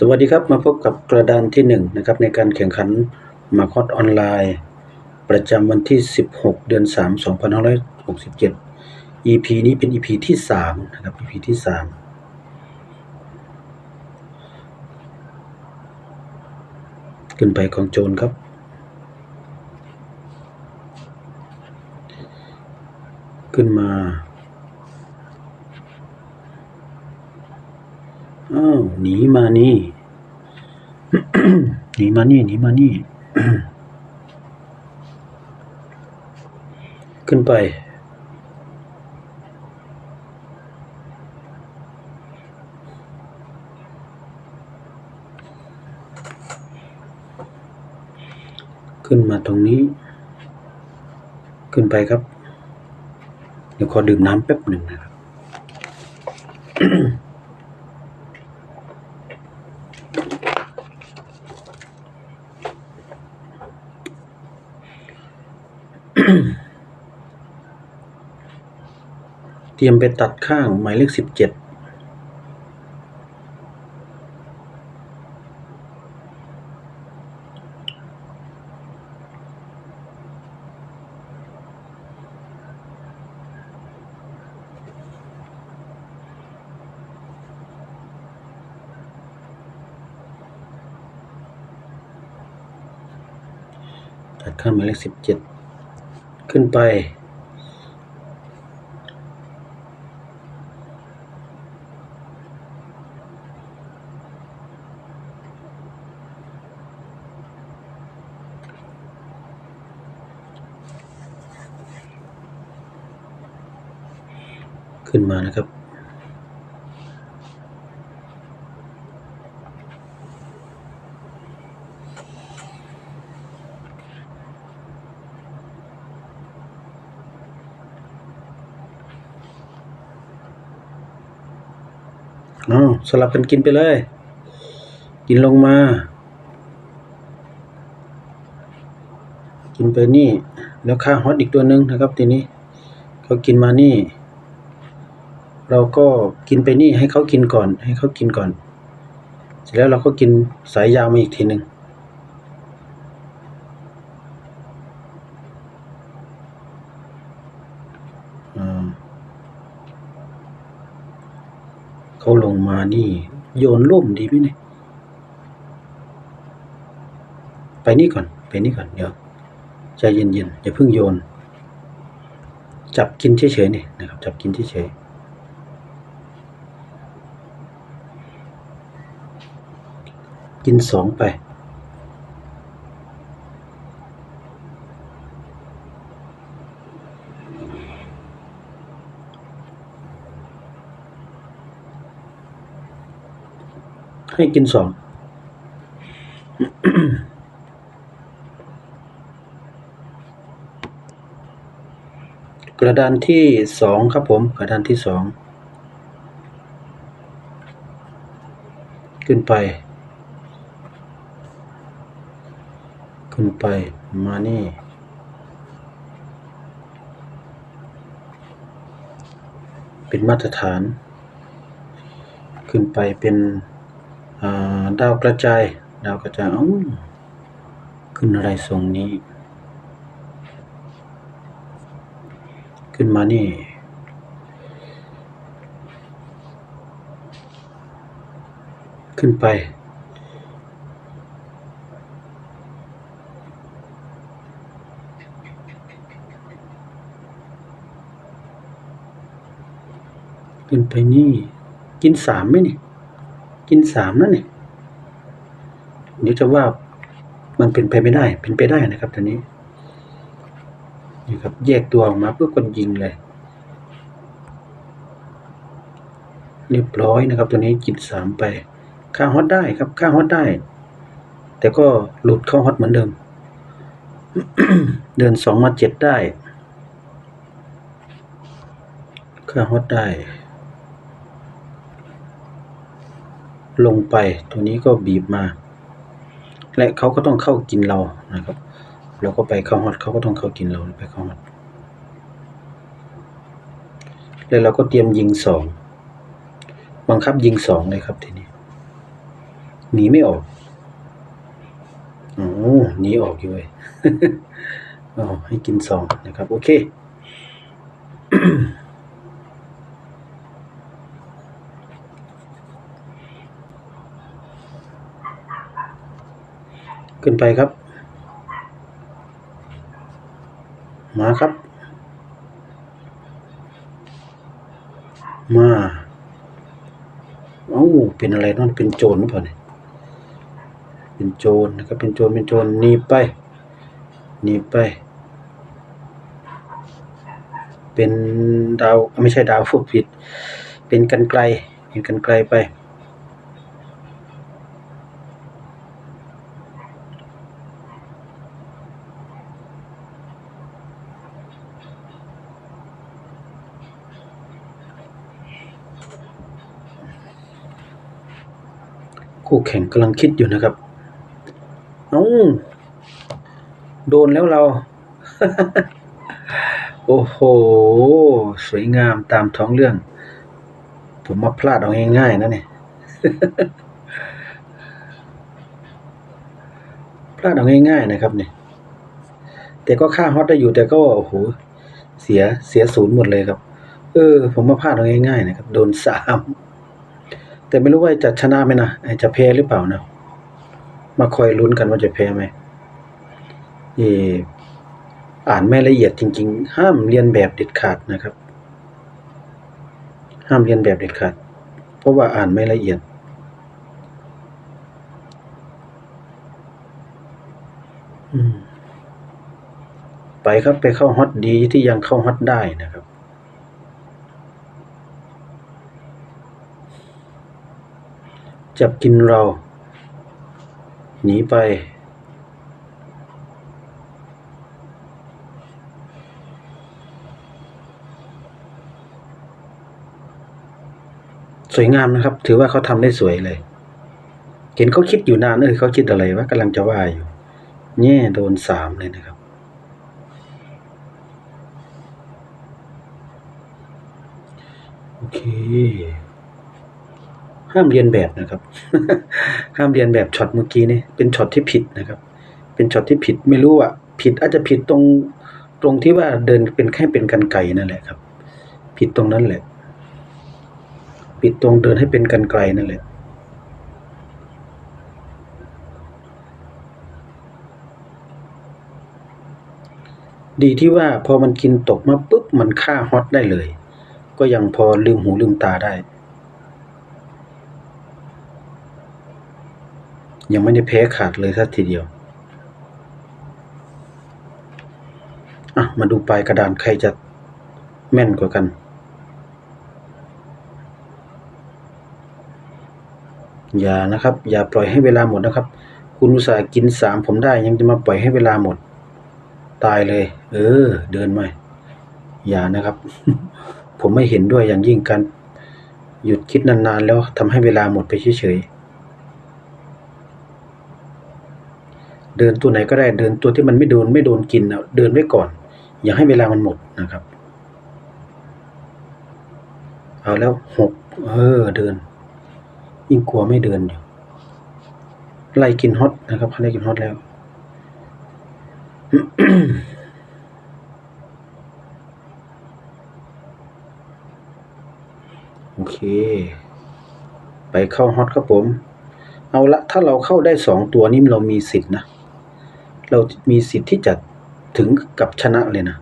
สวัสดีครับมาพบกับกระดานที่1นงนะครับในการแข่งขันมาคอดออนไลน์ ประจำวันที่ 16 เดือน 3 2567 EP นี้เป็น EP ที่3นะครับ EP ที่ 3 ขึ้นไปของโจรครับ ขึ้นมาอ้าวหนีมานี่ หนีมานี่หนีมานี่ ขึ้นไป ขึ้นมาตรงนี้ ขึ้นไปครับ เดี๋ยวขอดื่มน้ำแป๊บหนึ่งนะครับ เตรียมไปตัดข้างหมายเลขสิบเจ็ดตัดข้างหมายเลขสิบเจ็ดขึ้นไป ขึ้นมานะครับ เอาสลับกันกินไปเลย กินลงมา กินไปนี่ แล้วค่าฮอตอีกตัวหนึ่งนะครับ ทีนี้เขากินมานี่ เราก็กินไปนี่ให้เขากินก่อน ให้เขากินก่อน เสร็จแล้วเราก็กินสายยาวมาอีกทีหนึ่งอ่าเขาลงมานี่ โยนล่มดีไหมเนี่ยไปนี่ก่อน ไปนี่ก่อน เดี๋ยวใจเย็นๆอย่าเพิ่งโยน จับกินเฉยๆนี่นะครับ จับกินเฉยๆ กินสองไป ให้กินสองกระดานที่สองครับผม กระดานที่สอง ขึ้นไป ขึ้นไปมานี่ เป็นมาตรฐาน ขึ้นไปเป็นาดาวกระจาย ดาวกระจายเอ้าขึ้นอะไรทรงนี้ ขึ้นมานี่ขึ้นไป ขึ้นไปนี่ กินสามไหมนี่ กินสามนั่นนี่เดี๋ยวจะว่ามันเป็นไปไม่ได้ เป็นไปได้นะครับตอนนี้นี่ครับ แยกตัวออกมาเพื่อกดยิงเลย เรียบร้อยนะครับ ตัวนี้กินสามไป ค่าฮอตได้ครับค่าฮอตได้ แต่ก็หลุดเข้าฮอตเหมือนเดิม เดินสองมาเจ็ดได้ค่าฮอตได้ ลงไป ตัวนี้ก็บีบมา และเขาก็ต้องเข้ากินเรานะครับ เราก็ไปเข้าฮอตเขาก็ต้องเข้ากินเราไปเข้าฮอตแล้วเราก็เตรียมยิงสองบังคับยิงสองเลยครับทีนี้หนีไม่ออกโอ้หนีออกอยู่เลยอ๋อให้กินสองนะครับ โอเค ขึ้นไปครับ มาครับ มาเอ้าเป็นอะไรนั่นเป็นโจรหรือเปล่าเนี่ยเป็นโจรนะครับเป็นโจรเป็นโจรหนีไปหนีไป เป็นดาวไม่ใช่ดาวพูดผิด เป็นกันไกลเป็นกันไกลไป คู่แข่งกำลังคิดอยู่นะครับเอ้าโดนแล้วเรา โอ้โห สวยงามตามท้องเรื่อง ผมมาพลาดเอาง่ายๆนะเนี่ย พลาดเอาง่ายๆนะครับเนี่ย แต่ก็ค่าฮอตได้อยู่แต่ก็โอ้โห เสียเสียศูนย์หมดเลยครับ เออ ผมมาพลาดเอาง่ายๆนะครับ โดนสาม แต่ไม่รู้ว่าจะชนะไหมนะจะแพ้หรือเปล่านะมาคอยลุ้นกันว่าจะแพ้ไหมเอออ่านไม่ละเอียดจริง ๆ ห้ามเรียนแบบเด็ดขาดนะครับ ห้ามเรียนแบบเด็ดขาด เพราะว่าอ่านไม่ละเอียด ไปครับไปเข้าฮอตดีที่ยังเข้าฮอตได้นะครับ จับกินเรา หนีไป สวยงามนะครับ ถือว่าเขาทำได้สวยเลย เห็นเขาคิดอยู่นานเออเขาคิดอะไรวะกำลังจะว่าอยู่แง่โดนสามเลยนะครับโอเค ห้ามเรียนแบบนะครับ ห้ามเรียนแบบช็อตเมื่อกี้นี่เป็นช็อตที่ผิดนะครับ เป็นช็อตที่ผิดไม่รู้อะผิดอาจจะผิดตรงตรงที่ว่าเดินเป็นแค่เป็นกันไก่นั่นแหละครับ ผิดตรงนั้นแหละ ผิดตรงเดินให้เป็นกันไกลนั่นแหละดีที่ว่าพอมันกินตกมาปุ๊บมันฆ่าฮอตได้เลย ก็ยังพอลืมหูลืมตาได้ ยังไม่ได้แพ้ขาดเลยสักทีเดียวอะมาดูปลายกระดานใครจะแม่นกว่ากัน อย่านะครับ อย่าปล่อยให้เวลาหมดนะครับ คุณอุตส่าห์กินสามผมได้ยังจะมาปล่อยให้เวลาหมด ตายเลย เออ เดินมาอย่านะครับ ผมไม่เห็นด้วยอย่างยิ่งการหยุดคิดนานๆแล้วทำให้เวลาหมดไปเฉยๆ เดินตัวไหนก็ได้เดินตัวที่มันไม่โดนไม่โดนกินนะเดินไว้ก่อน อย่าให้เวลามันหมดนะครับ เอาแล้วหกเออเดิน ยิ่งกลัวไม่เดินอยู่ไล่กินฮอตนะครับไล่กินฮอตแล้วโอเค ไปเข้าฮอตครับผม เอาละถ้าเราเข้าได้สองตัวนี้เรามีสิทธินะ เรามีสิทธิ์ที่จะถึงกับชนะเลยนะ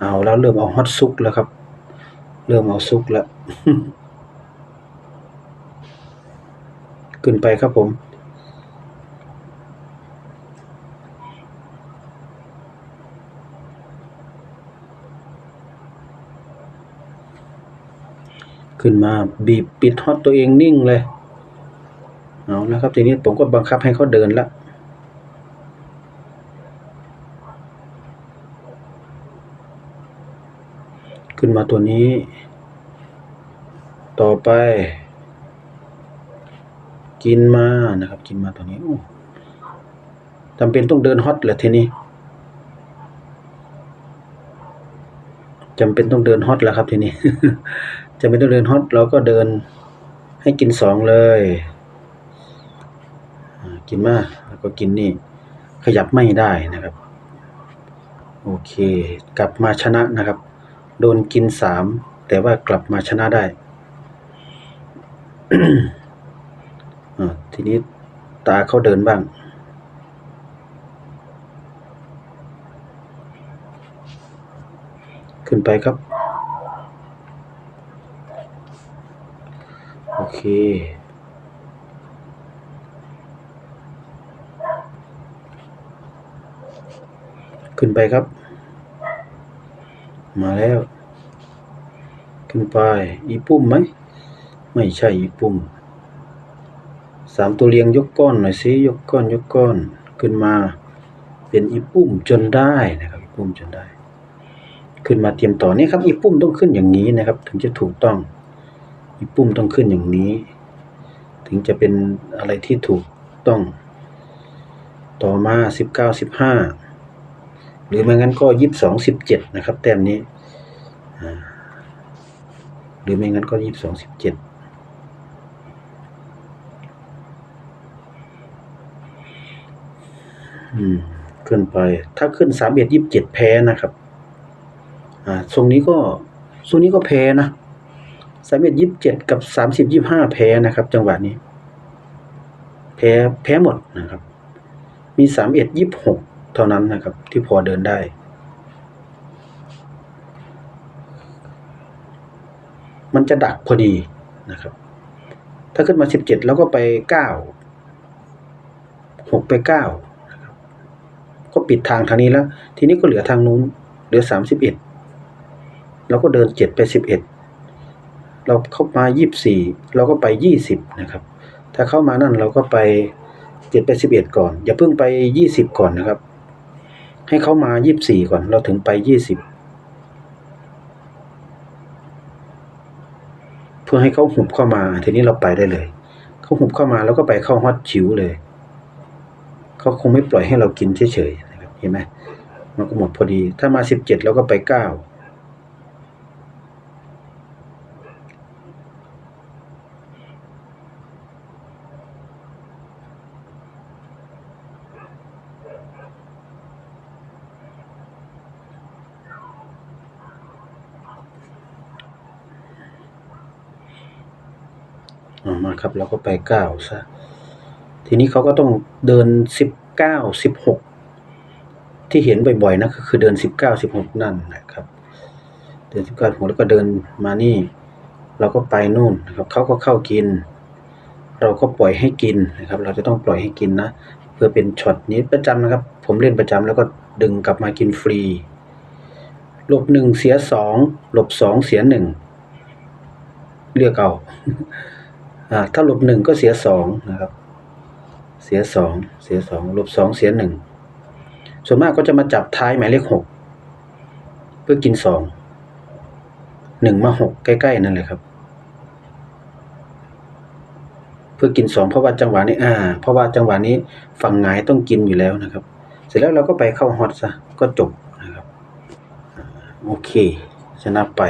เอาแล้วเริ่มเอาฮอตซุกแล้วครับ เริ่มเอาซุกแล้ว ขึ้นไปครับผม ขึ้นมาบีบปิดฮอตตัวเองนิ่งเลย เอาแล้วครับ ทีนี้ผมก็บังคับให้เขาเดินละ มาตัวนี้ ต่อไป กินมานะครับ กินมาตัวนี้จำเป็นต้องเดินฮอตเหรอทีนี้จำเป็นต้องเดินฮอตแล้วครับทีนี้จะไม่ต้องเดินฮอตเราก็เดินให้กินสองเลยกินมาแล้วก็กินนี่ ขยับไม่ได้นะครับ โอเค กลับมาชนะนะครับ โดนกินสามแต่ว่ากลับมาชนะได้ทีนี้ตาเขาเดินบ้าง ขึ้นไปครับ โอเคขึ้นไปครับ มาแล้ว ขึ้นไป อีปุ่มไหม ไม่ใช่อีปุ่มสามตัวเรียงยกก้อนหน่อยสิยกก้อนยกก้อนขึ้นมา เป็นอีปุ่มจนได้นะครับอีปุ่มจนได้ ขึ้นมาเตรียมต่อนี่ครับ อีปุ่มต้องขึ้นอย่างนี้นะครับ ถึงจะถูกต้อง อีปุ่มต้องขึ้นอย่างนี้ ถึงจะเป็นอะไรที่ถูกต้อง ต่อมาสิบเก้าสิบห้า หรือไม่งั้นก็ยี่สิบสองสิบเจ็ดนะครับ แต้มนี้หรือไม่งั้นก็ยี่สิบสองสิบเจ็ดขึ้นไป ถ้าขึ้นสามเอ็ดยี่สิบเจ็ดแพ้นะครับ อ่าทรงนี้ก็ทรงนี้ก็แพ้นะสามเอ็ดยี่สิบเจ็ดกับสามสิบยี่ห้าแพ้นะครับ จังหวะนี้ แพ้แพ้หมดนะครับ มีสามเอ็ดยี่หก เท่านั้นนะครับ ที่พอเดินได้ มันจะดักพอดีนะครับ ถ้าขึ้นมาสิบเจ็ดแล้วก็ไปเก้าหกไปเก้าก็ปิดทางทางนี้แล้ว ทีนี้ก็เหลือทางนู้น เหลือสามสิบเอ็ดเราก็เดินเจ็ดไปสิบเอ็ดเราเข้ามายี่บสี่เราก็ไปยี่สิบนะครับ ถ้าเข้ามานั่นเราก็ไปเจ็ดไปสิบเอ็ดก่อน อย่าเพิ่งไปยี่สิบก่อนนะครับ ให้เขามายี่บสี่ก่อน เราถึงไปยี่สิบเพื่อให้เขาหุบเข้ามา ทีนี้เราไปได้เลย เขาหุบเข้ามาแล้วก็ไปเข้าฮอตชิวเลย เขาคงไม่ปล่อยให้เรากินเฉยๆนะครับเห็นไหมมันก็หมดพอดี ถ้ามาสิบเจ็ดเราก็ไปเก้า เอามาครับ เราก็ไปเก้าซะ ทีนี้เขาก็ต้องเดินสิบเก้าสิบหกที่เห็นบ่อยๆนะก็คือเดินสิบเก้าสิบหกนั่นนะครับ เดินสิบเก้าหกแล้วก็เดินมานี่ เราก็ไปนู่นนะครับเขาก็เข้ากิน เราก็ปล่อยให้กินนะครับ เราจะต้องปล่อยให้กินนะเพื่อเป็นช็อตนี้ประจำนะครับ ผมเล่นประจำแล้วก็ดึงกลับมากินฟรีหลบหนึ่งเสียสองหลบสองเสียหนึ่งเรียกเอา ถ้าลบหนึ่งก็เสียสองนะครับ เสียสองเสียสองลบสองเสียหนึ่งส่วนมากก็จะมาจับท้ายหมายเลขหกเพื่อกินสองหนึ่งมาหกใกล้ๆนั่นแหละครับ เพื่อกินสองเพราะว่าจังหวะนี้อ่า เพราะว่าจังหวะนี้ฝั่งหงายต้องกินอยู่แล้วนะครับ เสร็จแล้วเราก็ไปเข้าฮอตซะก็จบนะครับอ่าโอเคชนะไป